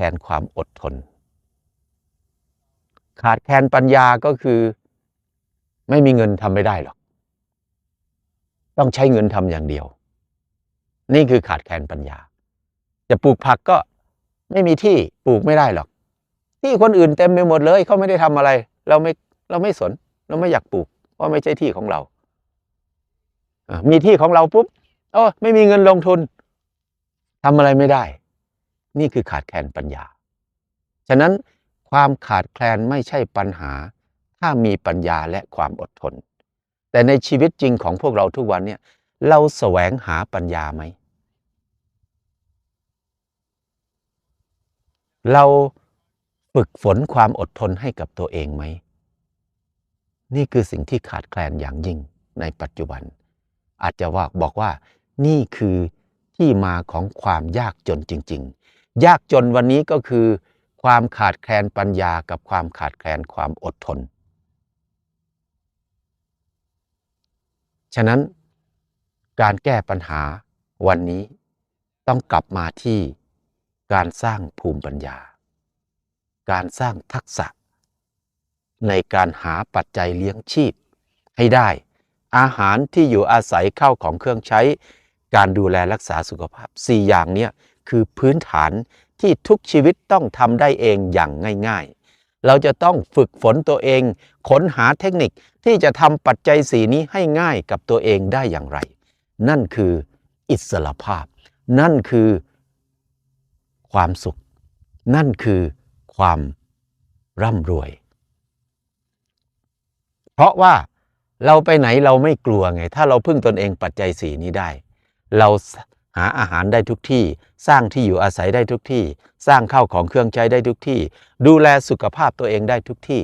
คลนความอดทน ขาดแคลนปัญญาก็คือ ไม่มีเงินทำไม่ได้หรอก ต้องใช้เงินทำอย่างเดียว นี่คือขาดแคลนปัญญา จะปลูกผักก็ไม่มีที่ปลูกไม่ได้หรอก ที่คนอื่นเต็มไปหมดเลยเขาไม่ได้ทำอะไร เราไม่เราไม่สน เราไม่อยากปลูกเพราะไม่ใช่ที่ของเราอะมีที่ของเราปุ๊บโอ้ไม่มีเงินลงทุนทำอะไรไม่ได้ นี่คือขาดแคลนปัญญา ฉะนั้นความขาดแคลนไม่ใช่ปัญหา ถ้ามีปัญญาและความอดทน แต่ในชีวิตจริงของพวกเราทุกวันเนี่ยเราแสวงหาปัญญาไหม เราฝึกฝนความอดทนให้กับตัวเองไหม นี่คือสิ่งที่ขาดแคลนอย่างยิ่งในปัจจุบัน อาจจะว่าบอกว่านี่คือที่มาของความยากจนจริง ๆ ยากจนวันนี้ก็คือ ความขาดแคลนปัญญากับความขาดแคลนความอดทน ฉะนั้นการแก้ปัญหาวันนี้ต้องกลับมาที่การสร้างภูมิปัญญา การสร้างทักษะ ในการหาปัจจัยเลี้ยงชีพ ให้ได้ อาหารที่อยู่อาศัยเข้าของเครื่องใช้ การดูแลรักษาสุขภาพ 4 อย่างเนี้ย คือพื้นฐานที่ทุกชีวิตต้องทำได้เองอย่างง่าย ๆ เราจะต้องฝึกฝนตัวเองค้นหาเทคนิคที่จะทำปัจจัยสีนี้ให้ง่ายกับตัวเองได้อย่างไร นั่นคืออิสรภาพ นั่นคือความสุข นั่นคือความร่ำรวย เพราะว่าเราไปไหนเราไม่กลัวไง ถ้าเราพึ่งตนเองปัจจัยสีนี้ได้ เราาอาหารได้ทุกที่ สร้างที่อยู่อาศัยได้ทุกที่ สร้างข้าวของเครื่องใช้ได้ทุกที่ ดูแลสุขภาพตัวเองได้ทุกที่